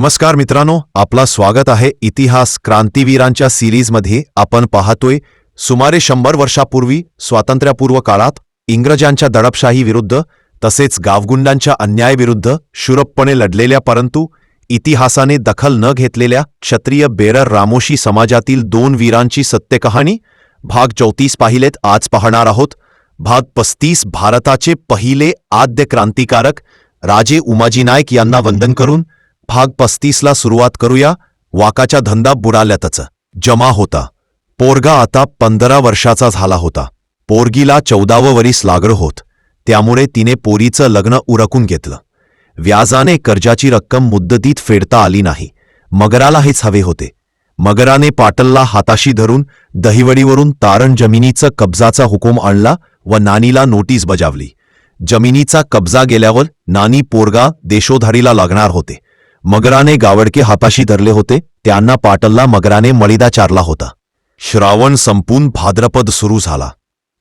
नमस्कार मित्रांनो आपला स्वागत आहे इतिहास क्रांतीवीरांच्या सिरीजमध्ये आपण पाहतोय सुमारे शंभर वर्षापूर्वी स्वातंत्र्यपूर्व काळात इंग्रजांच्या दडपशाही विरुद्ध तसेच गावगुंडांच्या अन्यायाविरुद्ध शुरपपणे लढलेल्या परंतु इतिहासाने दखल न घेतलेल्या क्षत्रिय बेरर रामोशी समाजातील दोन वीरांची सत्यकहाणी भाग चौतीस पाहिलेत आज पाहणार आहोत. भाग पस्तीस भारताचे पहिले आद्य क्रांतिकारक राजे उमाजी नाईक यांना वंदन करून भाग पस्तीसला सुरुवात करूया. वाकाच्या धंदा बुडाल्यातच. जमा होता. पोरगा आता पंधरा वर्षाचा झाला होता. पोरगीला चौदावं वरीस लागलं होत. त्यामुळे तिने पोरीचं लग्न उरकून घेतलं. व्याजाने कर्जाची रक्कम मुद्दतीत फेडता आली नाही. मगराला हेच हवे होते. मगराने पाटलला हाताशी धरून दहिवडीवरून तारण जमिनीचं कब्जाचा हुकूम आणला व नानीला नोटीस बजावली. जमिनीचा कब्जा गेल्यावर नानी पोरगा देशोधारीला लागणार होते. मगराने गावडके हाताशी धरले होते त्यांना पाटलला मगराने मळीदा चारला होता. श्रावण संपून भाद्रपद सुरू झाला.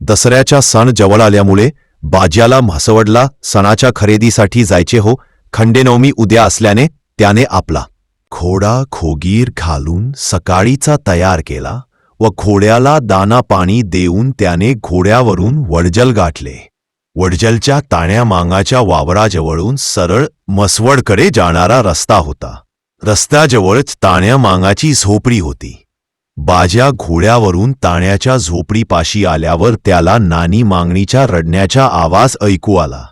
दसऱ्याचा सण जवळ आल्यामुळे बाज्याला म्हसवडला सणाच्या खरेदीसाठी जायचे हो खंडेनवमी उद्या असल्याने त्याने आपला घोडा खोगीर घालून सकाळीचा तयार केला व घोड्याला दाना पाणी देऊन त्याने घोड्यावरून वडजल गाठले. वडजलच्या ताण्या मांगाच्या वावराजवळून सरळ मसवडकडे जाणारा रस्ता होता. रस्त्याजवळच ताण्या मांगाची झोपडी होती. बाज्या घोड्यावरून ताण्याच्या झोपडीपाशी आल्यावर त्याला नानी मागणीच्या रडण्याचा आवाज ऐकू आला.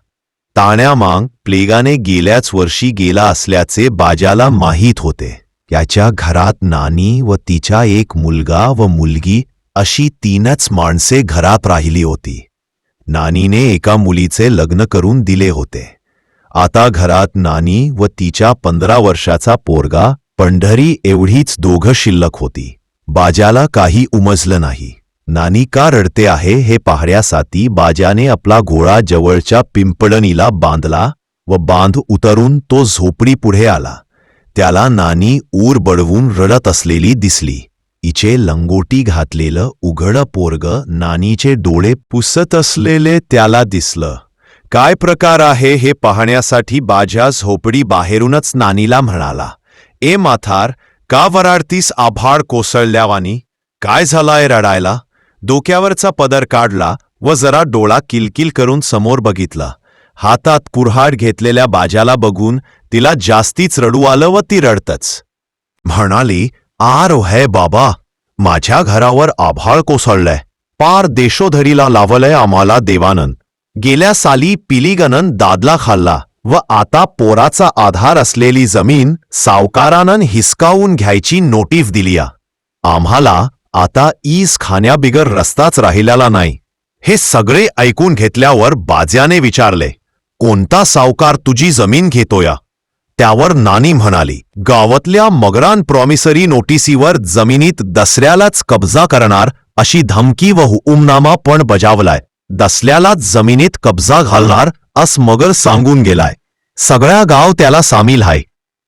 ताण्या मांग प्लेगाने गेल्याच वर्षी गेला असल्याचे बाजाला माहीत होते. याच्या घरात नानी व तिचा एक मुलगा व मुलगी अशी तीनच माणसे घरात राहिली होती. नानीने एका मुलीचे लग्न करून दिले होते. आता घरात नानी व तिच्या पंधरा वर्षाचा पोरगा पंढरी एवढीच दोघं शिल्लक होती. बाजाला काही उमजलं नाही. नानी का रडते आहे हे पाहण्यासाठी बाजाने आपला घोळा जवळच्या पिंपळणीला बांधला व बांध उतरून तो झोपडी पुढे आला. त्याला नानी ऊर बडवून रडत असलेली दिसली. इचे लंगोटी घातलेलं उघड पोरग नानीचे डोळे पुसत असलेले त्याला दिसलं. काय प्रकार आहे हे पाहण्यासाठी बाजा झोपडी बाहेरूनच नानीला म्हणाला. ए माथार का वराडतीस आभाळ कोसळल्यावानी? काय झालाय रडायला? डोक्यावरचा पदर काढला व जरा डोळा किलकिल करून समोर बघितला. हातात कुऱ्हाड घेतलेल्या बाजाला बघून तिला जास्तीच रडू आलं व ती रडतच. म्हणाली आर है बाबा माझ्या घरावर आभाळ कोसळलंय. पार देशोधरीला लावलंय आम्हाला देवानंद. गेल्या साली पिलीगनन दादला खाल्ला व आता पोराचा आधार असलेली जमीन सावकारानं हिसकावून घ्यायची नोटीस दिलीया. आम्हाला आता ईस खाण्याबिगर रस्ताच राहिलेला नाही. हे सगळे ऐकून घेतल्यावर बाज्याने विचारले कोणता सावकार तुझी जमीन घेतोया? त्यावर नानी म्हणाली गावातल्या मगरान प्रॉमिसरी नोटिसीवर जमिनीत दसऱ्यालाच कब्जा करणार अशी धमकी व हुकुमनामा पण बजावलाय. दसऱ्यालाच जमिनीत कब्जा घालणार अस मगर सांगून गेलाय. सगळ्या गाव त्याला सामील आहे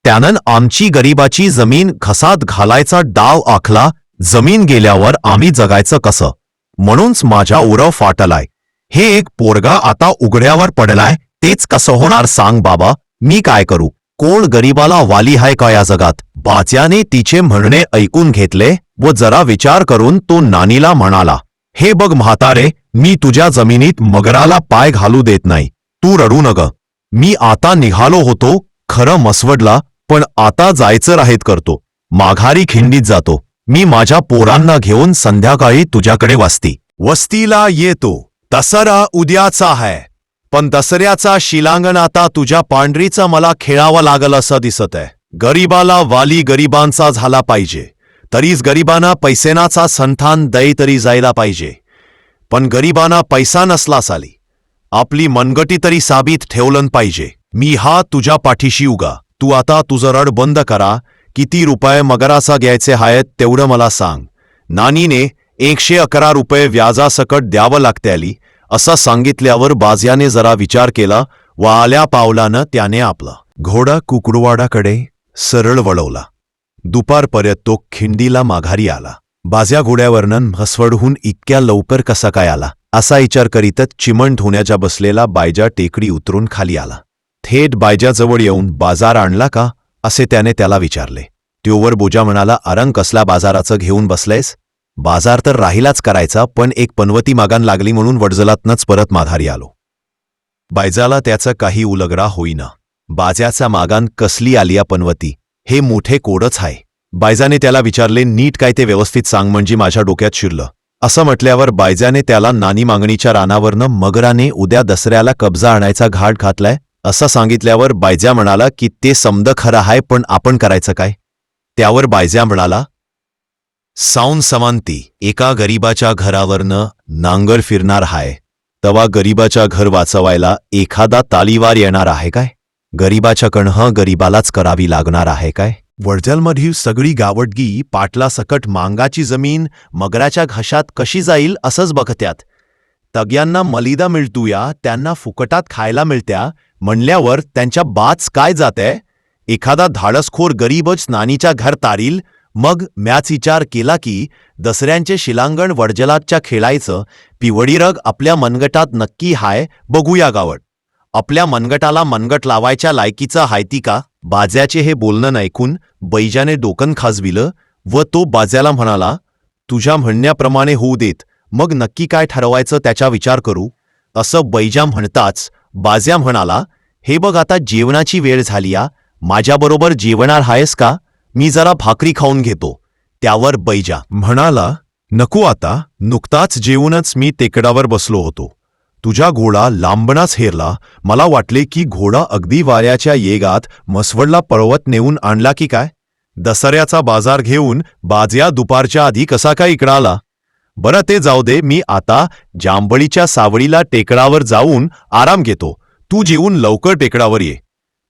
त्यानं आमची गरिबाची जमीन घसात घालायचा डाव आखला जमीन गेल्यावर आम्ही जगायचं कसं? म्हणूनच माझ्या उरव फाटलाय. हे एक पोरगा आता उघड्यावर पडलाय तेच कसं होणार सांग बाबा मी काय करू? कोण गरीबाला वाली हाय का या जगात? बाच्याने तिचे म्हणणे ऐकून घेतले व जरा विचार करून तो नानीला म्हणाला हे बघ म्हातारे मी तुझ्या जमिनीत मगराला पाय घालू देत नाही. तू रडू नग. मी आता निघालो होतो खरं मसवडला पण आता जायचं राहीत करतो. माघारी खिंडीत जातो. मी माझ्या पोरांना घेऊन संध्याकाळी तुझ्याकडे वस्ती. वस्तीला येतो. दसरा उद्याचा आहे. पण दसऱ्याचा शिलांगण आता तुझ्या पांढरीचा मला खेळावा लागल असं दिसत आहे गरीबाला वाली गरिबांचा झाला पाहिजे. तरीच गरिबांना पैसेनाचा संथान दय तरी जायला पाहिजे. पण गरिबांना पैसा नसला साली. आपली मनगटी तरी साबीत ठेवलं पाहिजे. मी हा तुझ्या पाठीशी उगा. तू आता तुझं रड बंद करा. किती रुपये मगराचा घ्यायचे आहेत तेवढं मला सांग. नानीने एकशे अकरा रुपये व्याजासकट द्यावं लागते आली असा सांगितल्यावर बाज्याने जरा विचार केला व आल्या पावलानं त्याने आपला घोडा कुकडवाडाकडे सरळ वळवला. दुपारपर्यंत तो खिंडीला माघारी आला. बाज्या घोड्यावरनं म्हसवडहून इतक्या लवकर कसा काय आला? असा विचार करीतच चिमण धुण्याच्या बसलेला बायजा टेकडी उतरून खाली आला. थेट बायजाजवळ येऊन बाजार आणला का? असे त्याने त्याला विचारले. त्योवर बोजा म्हणाला अरंग कसला बाजाराचं घेऊन बसलेस? बाजार तर राहिलाच करायचा पण एक पनवती मागान लागली म्हणून वडजलातनंच परत माघारी आलो. बायजाला त्याचं काही उलगडा होईना. बाज्याचा मागान कसली आलिया पनवती? हे मोठे कोडच आहे बायजाने त्याला विचारले नीट काय ते व्यवस्थित सांग म्हणजे माझ्या डोक्यात शिरलं. असं म्हटल्यावर बायजाने त्याला नानी मागणीच्या रानावरनं मगराने उद्या दसऱ्याला कब्जा आणायचा घाट घातलाय असं सांगितल्यावर बायजा म्हणाला की ते समद खरं आहे पण आपण करायचं काय? त्यावर बायजा म्हणाला साऊन समांती एका गरीबाच्या घरावरनं नांगर फिरणार हाय. तवा गरीबाच्या घर वाचवायला एखादा तालीवार येणार आहे काय? गरीबाच्या कणह गरीबालाच करावी लागणार आहे काय? वडजलमधील सगळी गावडगी पाटला सकट मांगाची जमीन मगराच्या घशात कशी जाईल असंच बघत्यात. तग्यांना मलिदा मिळतूया त्यांना फुकटात खायला मिळत्या म्हणल्यावर त्यांच्या बाच काय जाते एखादा धाडसखोर गरीबच नानीच्या घर तारील मग मॅच विचार केला की दसऱ्यांचे शिलांगण वडजलातच्या खेळायचं पिवडी रग आपल्या मनगटात नक्की हाय बघूया गावट आपल्या मनगटाला मनगट लावायच्या लायकीचा हायती का? बाज्याचे हे बोलणं ऐकून बैजाने डोकन खाजविलं व तो बाज्याला म्हणाला तुझ्या म्हणण्याप्रमाणे होऊ देत मग नक्की काय ठरवायचं त्याचा विचार करू असं बैजा म्हणताच बाज्या म्हणाला हे बघ आता जेवणाची वेळ झाली या माझ्याबरोबर जेवणार आहेस का? मी जरा भाकरी खाऊन घेतो. त्यावर बैजा. म्हणाला नको आता नुकताच जेवूनच मी टेकडावर बसलो होतो. तुझा घोडा लांबणाच हेरला. मला वाटले की घोडा अगदी वाऱ्याच्या येगात मसवडला पळवत नेऊन आणला की काय? दसऱ्याचा बाजार घेऊन बाज्या दुपारच्या आधी कसा काय इकडं आला? बरं ते जाऊ दे मी आता जांभळीच्या सावळीला टेकडावर जाऊन आराम घेतो. तू जेवून लवकर टेकडावर ये.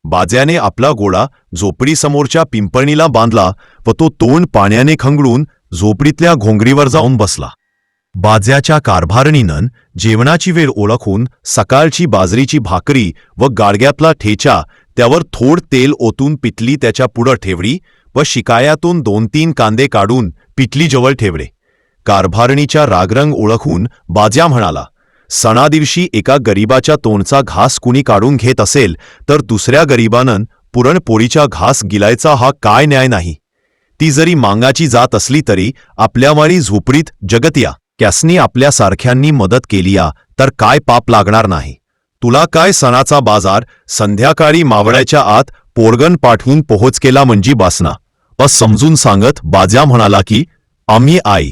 बाज्याने आपला गोळा झोपडीसमोरच्या पिंपळणीला बांधला व तो तोंड पाण्याने खंगळून झोपडीतल्या घोंगरीवर जाऊन बसला. बाज्याच्या कारभारणीनं जेवणाची वेळ ओळखून सकाळची बाजरीची भाकरी व गाडग्यातला ठेचा त्यावर थोड तेल ओतून पिटली त्याच्या पुढं ठेवली व शिकायातून दोन तीन कांदे काढून पिटली जवळ ठेवले. कारभारणीच्या रागरंग ओळखून बाज्या म्हणाला सणादिवशी एका गरीबाच्या तोंडचा घास कुणी काढून घेत असेल तर दुसऱ्या गरीबानं पुरणपोळीच्या घास गिलायचा हा काय न्याय नाही. ती जरी मांगाची जात असली तरी आपल्यावाळी झोपडीत जगतिया त्यासनी आपल्यासारख्यांनी मदत केलीया तर काय पाप लागणार नाही. तुला काय सणाचा बाजार संध्याकाळी मावळ्याच्या आत पोरगण पाठवून पोहोच केला म्हणजे बासना. पस समजून सांगत बाज्या म्हणाला की आम्ही आई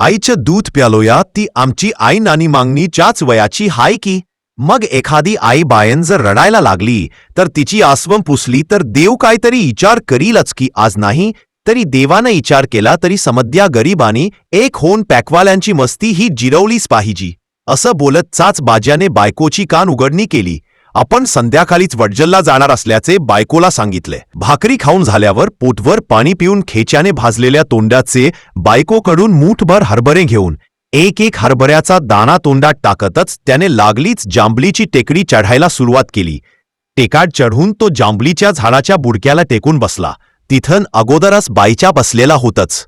आईचं दूध प्यालोया ती आमची आई नानी मागणीच्याच वयाची हाय की? मग एखादी आई बायन जर रडायला लागली तर तिची आसवम पुसली तर देव काहीतरी विचार करीलच की आज नाही तरी देवानं विचार केला तरी समद्या गरीबानी एक होऊन पॅकवाल्यांची मस्ती ही जिरवलीच पाहिजी. असं बोलत चाच बाज्याने बायकोची कान उघडणी केली. आपण संध्याकाळीच वडजलला जाणार असल्याचे बायकोला सांगितले. भाकरी खाऊन झाल्यावर पोटभर पाणी पिऊन खेच्याने भाजलेल्या तोंडाचे बायकोकडून मूठभर हरभरे घेऊन एक एक हरभऱ्याचा दाना तोंडात टाकतच त्याने लागलीच जांभलीची टेकडी चढायला सुरुवात केली. टेकाट चढून तो जांभलीच्या झाडाच्या बुडक्याला टेकून बसला. तिथन अगोदरच बाईच्या बसलेला होतच.